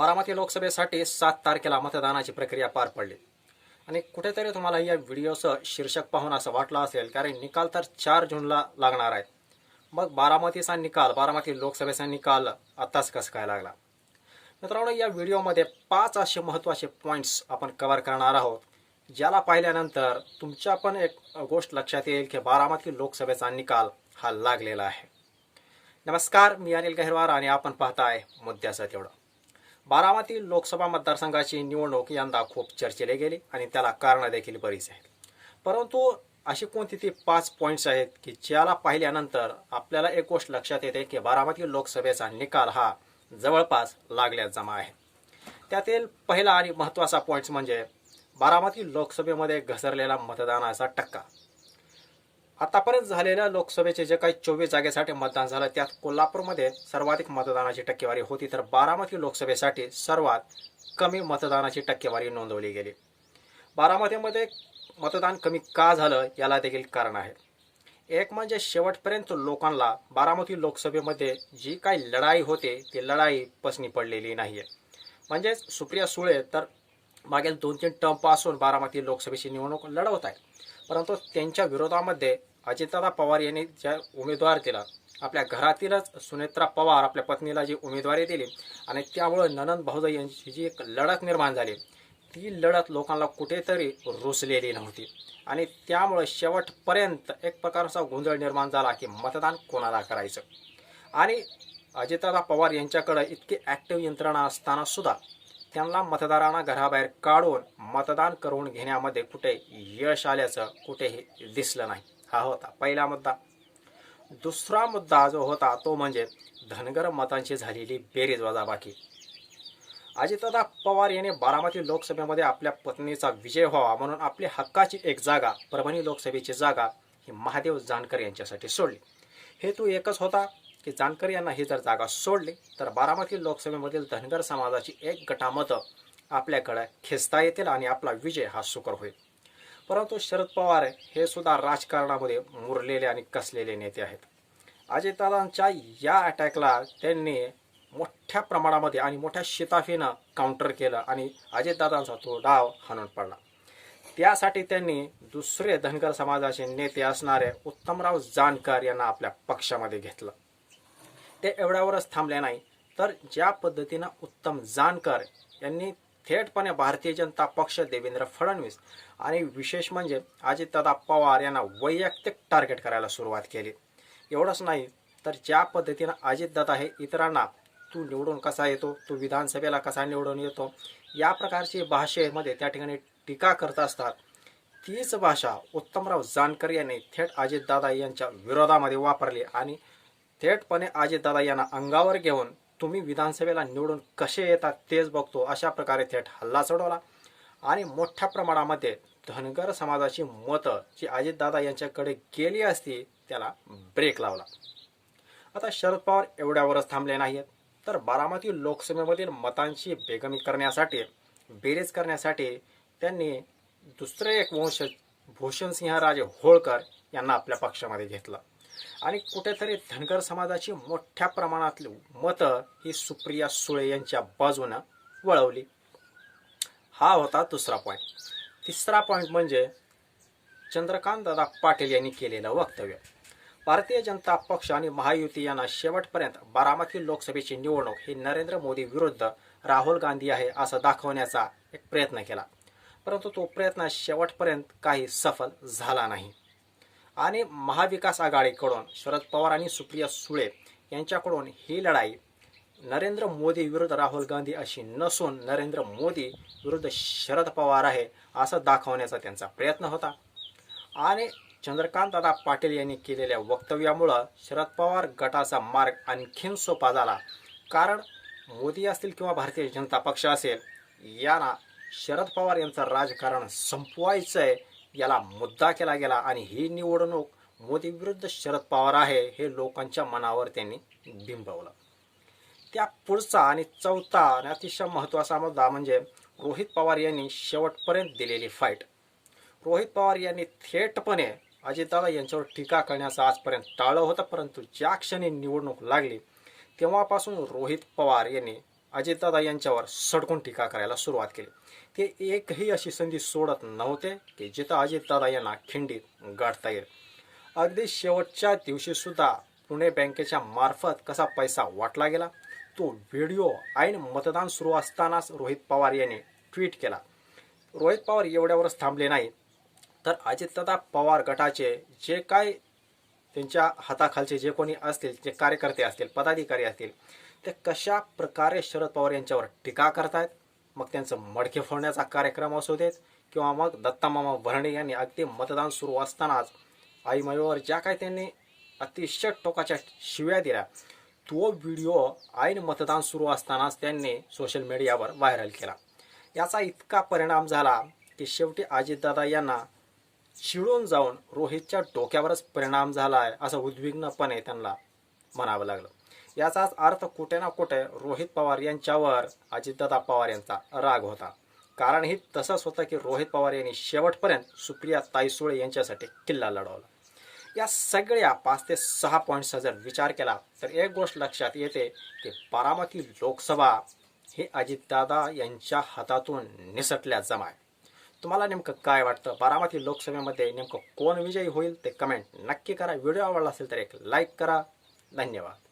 बारामती लोकसभेसाठी सात तारखेला मतदानाची प्रक्रिया पार पडली. आणि कुठेतरी तुम्हाला या व्हिडिओचं शीर्षक पाहून असं वाटलं असेल कारण निकाल तर चार जूनला लागणार आहे. मग बारामतीचा निकाल बारामती लोकसभेचा निकाल आत्ताच कसं काय लागला? मित्रांनो या व्हिडिओमध्ये पाच असे महत्त्वाचे पॉईंट्स आपण कव्हर करणार आहोत ज्याला पाहिल्यानंतर तुमच्या पण एक गोष्ट लक्षात येईल की बारामती लोकसभेचा निकाल हा लागलेला आहे. नमस्कार मी अनिल गहिरवार आणि आपण पाहताय मुद्द्याचं तेवढं. बारामती लोकसभा मतदारसंघाची निवडणूक यंदा खूप चर्चेले गेली आणि त्याला कारणं देखील बरीच आहेत. परंतु अशी कोणती ती पाच पॉईंट्स आहेत की ज्याला पाहिल्यानंतर आपल्याला एक गोष्ट लक्षात येते की बारामती लोकसभेचा निकाल हा जवळपास लागल्या जमा आहे. त्यातील पहिला आणि महत्त्वाचा पॉईंट म्हणजे बारामती लोकसभेमध्ये घसरलेला मतदानाचा टक्का. आतापर्यंत झालेल्या लोकसभेचे जे काही चोवीस जागेसाठी मतदान झालं त्यात कोल्हापूरमध्ये सर्वाधिक मतदानाची टक्केवारी होती. तर बारामती लोकसभेसाठी सर्वात कमी मतदानाची टक्केवारी नोंदवली गेली. बारामतीमध्ये मतदान कमी का झालं याला देखील कारण आहे. एक म्हणजे शेवटपर्यंत लोकांना बारामती लोकसभेमध्ये जी काही लढाई होते ती लढाई पसनी पडलेली नाही आहे म्हणजेच सुप्रिया सुळे तर मागील दोन तीन टर्मपासून बारामती लोकसभेची निवडणूक लढवत आहे परंतु त्यांच्या विरोधामध्ये अजितदादा पवार यांनी ज्या उमेदवार दिला आपल्या घरातीलच सुनेत्रा पवार आपल्या पत्नीला जी उमेदवारी दिली आणि त्यामुळे ननंद भाऊजाई यांची जी एक लढत निर्माण झाली ती लढत लोकांना कुठेतरी रुसलेली नव्हती. आणि त्यामुळे शेवटपर्यंत एक प्रकारचा गोंधळ निर्माण झाला की मतदान कोणाला करायचं? आणि अजितदादा पवार यांच्याकडे इतकी ॲक्टिव्ह यंत्रणा असताना सुद्धा त्यांना मतदारांना घराबाहेर काढून मतदान करून घेण्यामध्ये कुठे यश आल्याचं कुठेही दिसलं नाही. हा होता. पहिला मुद्दा. दुसरा मुद्दा जो होता तो म्हणजे धनगर मतांची झालेली बेरीज वजाबाकी. अजितदादा पवार यांनी बारामती लोकसभेमध्ये आपल्या पत्नीचा विजय व्हावा म्हणून आपली हक्काची एक जागा परभणी लोकसभेची जागा ही महादेव जानकर यांच्यासाठी सोडली. हेतू एकच होता की जानकर यांना ही जर जागा सोडली तर बारामती लोकसभेमधील धनगर समाजाची एक गटामतं आपल्याकडे खेचता येतील आणि आपला विजय हा सुकर होईल. परंतु शरद पवार हे सुद्धा राजकारणामध्ये मुरलेले आणि कसलेले नेते आहेत. अजितदादांच्या या अटॅकला त्यांनी मोठ्या प्रमाणामध्ये आणि मोठ्या शिताफीनं काउंटर केलं आणि अजितदादांचा तो डाव हाणून पडला. त्यासाठी त्यांनी दुसरे धनगर समाजाचे नेते असणारे उत्तमराव जानकर यांना आपल्या पक्षामध्ये घेतलं. ते एवढ्यावरच थांबले नाही तर ज्या पद्धतीनं उत्तम जानकर यांनी थेटपणे भारतीय जनता पक्ष देवेंद्र फडणवीस आणि विशेष म्हणजे अजितदादा पवार यांना वैयक्तिक टार्गेट करायला सुरुवात केली. एवढंच नाही तर ज्या पद्धतीनं अजितदादा हे इतरांना तू निवडून कसा येतो तू विधानसभेला कसा निवडून येतो या प्रकारची भाषेमध्ये त्या ठिकाणी टीका करत असतात. तीच भाषा उत्तमराव जानकर यांनी थेट अजितदादा यांच्या विरोधामध्ये वापरली आणि थेटपणे अजितदादा यांना अंगावर घेऊन तुम्ही विधानसभेला निवडून कसे येतात तेच बघतो अशा प्रकारे थेट हल्ला चढवला. आणि मोठ्या प्रमाणामध्ये धनगर समाजाची मतं जी अजितदादा यांच्याकडे गेली असती त्याला ब्रेक लावला. आता शरद पवार एवढ्यावरच थांबले नाहीत तर बारामती लोकसभेमधील मतांची बेगमी करण्यासाठी बेरीज करण्यासाठी त्यांनी दुसरे एक वंश भूषणसिंहराजे होळकर यांना आपल्या पक्षामध्ये घेतलं. आणि कुठेतरी धनगर समाजाची मोठ्या प्रमाणातली मतं ही सुप्रिया सुळे यांच्या बाजूनं वळवली. हा होता दुसरा पॉईंट तिसरा पॉईंट म्हणजे चंद्रकांत दादा पाटील यांनी केलेलं वक्तव्य. भारतीय जनता पक्ष आणि महायुती यांना शेवटपर्यंत बारामती लोकसभेची निवडणूक ही नरेंद्र मोदी विरुद्ध राहुल गांधी आहे असं दाखवण्याचा एक प्रयत्न केला. परंतु तो प्रयत्न शेवटपर्यंत काही सफल झाला नाही. आणि महाविकास आघाडीकडून शरद पवार आणि सुप्रिया सुळे यांच्याकडून ही लढाई नरेंद्र मोदी विरुद्ध राहुल गांधी अशी नसून नरेंद्र मोदी विरुद्ध शरद पवार आहे असं दाखवण्याचा त्यांचा प्रयत्न होता. आणि चंद्रकांत दादा पाटील यांनी केलेल्या वक्तव्यामुळं शरद पवार गटाचा मार्ग आणखीन सोपा झाला. कारण मोदी असतील किंवा भारतीय जनता पक्ष असेल यांना शरद पवार यांचं राजकारण संपवायचं आहे याला मुद्दा केला गेला आणि ही निवडणूक मोदी विरुद्ध शरद पवार आहे हे लोकांच्या मनावर त्यांनी बिंबवलं. त्या पुढचा आणि चौथा आणि अतिशय महत्त्वाचा मुद्दा म्हणजे रोहित पवार यांनी शेवटपर्यंत दिलेली फाईट रोहित पवार यांनी थेटपणे अजितदादा यांच्यावर टीका करण्याचं आजपर्यंत टाळलं होतं परंतु ज्या क्षणी निवडणूक लागली तेव्हापासून रोहित पवार यांनी अजितदादा यांच्यावर सडकून टीका करायला सुरुवात केली. ते एकही अशी संधी सोडत नव्हते की जिथं अजितदादा यांना खिंडीत गाठता येईल. अगदी शेवटच्या दिवशी सुद्धा पुणे बँकेच्या मार्फत कसा पैसा वाटला गेला? तो व्हिडिओ ऐन मतदान सुरू असतानाच रोहित पवार यांनी ट्विट केला. रोहित पवार एवढ्यावरच थांबले नाही. तर अजितदादा पवार गटाचे जे काय त्यांच्या हाताखालचे जे कोणी असतील जे कार्यकर्ते असतील पदाधिकारी असतील ते कशा प्रकारे शरद पवार यांच्यावर टीका करतायत मग त्यांचं मडके फोडण्याचा कार्यक्रम असू देत किंवा मग दत्तामामा भरणे यांनी अगदी मतदान सुरू असतानाच आई माईवर ज्या काही त्यांनी अतिशय टोकाच्या शिव्या दिल्या तो व्हिडिओ ऐन मतदान सुरू असतानाच त्यांनी सोशल मीडियावर व्हायरल केला. याचा इतका परिणाम झाला की शेवटी अजितदादा यांना शिळून जाऊन रोहितच्या डोक्यावरच परिणाम झाला आहे असं उद्विग्नपणे त्यांना म्हणावं लागलं. याचाच अर्थ कुठे ना कुठे रोहित पवार यांच्यावर अजितदादा पवार यांचा राग होता. कारण हे तसंच होतं की रोहित पवार यांनी शेवटपर्यंत सुप्रिया ताईसुळे यांच्यासाठी किल्ला लढवला. या सगळ्या पाच ते सहा पॉईंटचा जर विचार केला तर एक गोष्ट लक्षात येते की बारामती लोकसभा हे अजितदादा यांच्या हातातून निसटल्या जमाय. तुम्हाला नेमकं काय वाटतं? बारामती लोकसभेमध्ये नेमकं कोण विजयी होईल ते कमेंट नक्की करा. व्हिडिओ आवडला असेल तर एक लाईक करा. धन्यवाद.